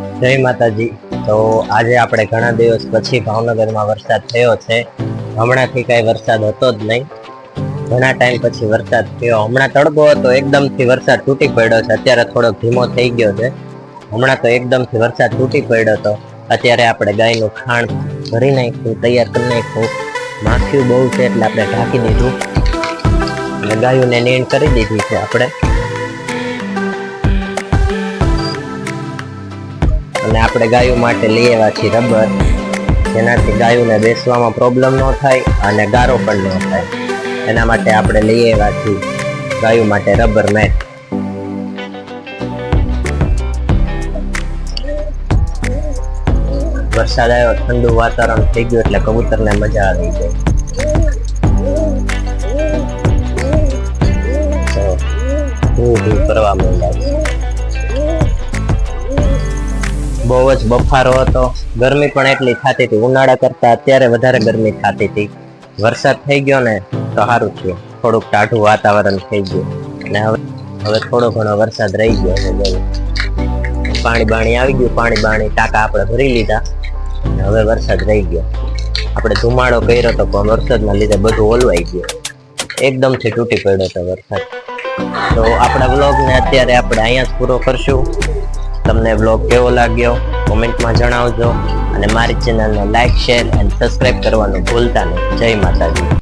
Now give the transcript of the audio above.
જય માતાજી. તો આજે આપણે ઘણા દિવસ પછી ભાવનગરમાં વરસાદ થયો છે. હમણાંથી કાંઈ વરસાદ હતો જ નહીં. ઘણા ટાઈમ પછી વરસાદ થયો. હમણાં તડકો હતો, એકદમથી વરસાદ તૂટી પડ્યો છે. અત્યારે થોડોક ધીમો થઈ ગયો છે. હમણાં તો એકદમથી વરસાદ તૂટી પડ્યો હતો. અત્યારે આપણે ગાયનું ખાણ ભરી નાખ્યું તૈયાર કરી નાખ્યું માખ્યું બહુ છે એટલે આપણે ઢાંકી દીધું. અને ગાયોને નીણ કરી દીધી છે આપણે. અને આપણે ગાયો માટે લઈ આવ્યા છીએ રબર. જેનાથી ગાયોને બેસવામાં પ્રોબ્લેમ ન થાય અને ગારો પણ ન થાય. એના માટે આપણે લઈ આવ્યા છીએ ગાયો માટે રબર મેટ વરસાદ આવ્યો, ઠંડુ વાતાવરણ થઈ ગયું એટલે કબૂતરને મજા આવી ગઈ. તો, હું કરવા માંડ્યા બહુ જ બફારો હતો. ગરમી પણ એટલી થતી હતી. ઉનાળા કરતા અત્યારે વધારે ગરમી થતી હતી. વરસાદ થઈ ગયો ને તો સારું થયું. થોડુંક ટાઢું વાતાવરણ થઈ ગયું. અને હવે હવે થોડો ઘણો વરસાદ રહી ગયો. પાણી બાણી આવી ગયું. પાણી બાણી ટાંકા આપણે ભરી લીધા. હવે વરસાદ રહી ગયો. આપણે ધુમાડો કર્યો તો પણ વરસાદના લીધે બધું ઓલવાઈ ગયું. એકદમથી તૂટી પડ્યો હતો વરસાદ. તો આપણા બ્લોગને અત્યારે આપણે અહીંયા જ પૂરો કરશું. તમને બ્લોગ કેવો લાગ્યો કોમેન્ટમાં જણાવજો. અને મારી ચેનલને લાઇક શેર એન્ડ સબસ્ક્રાઇબ કરવાનું ભૂલતા નહીં. જય માતાજી.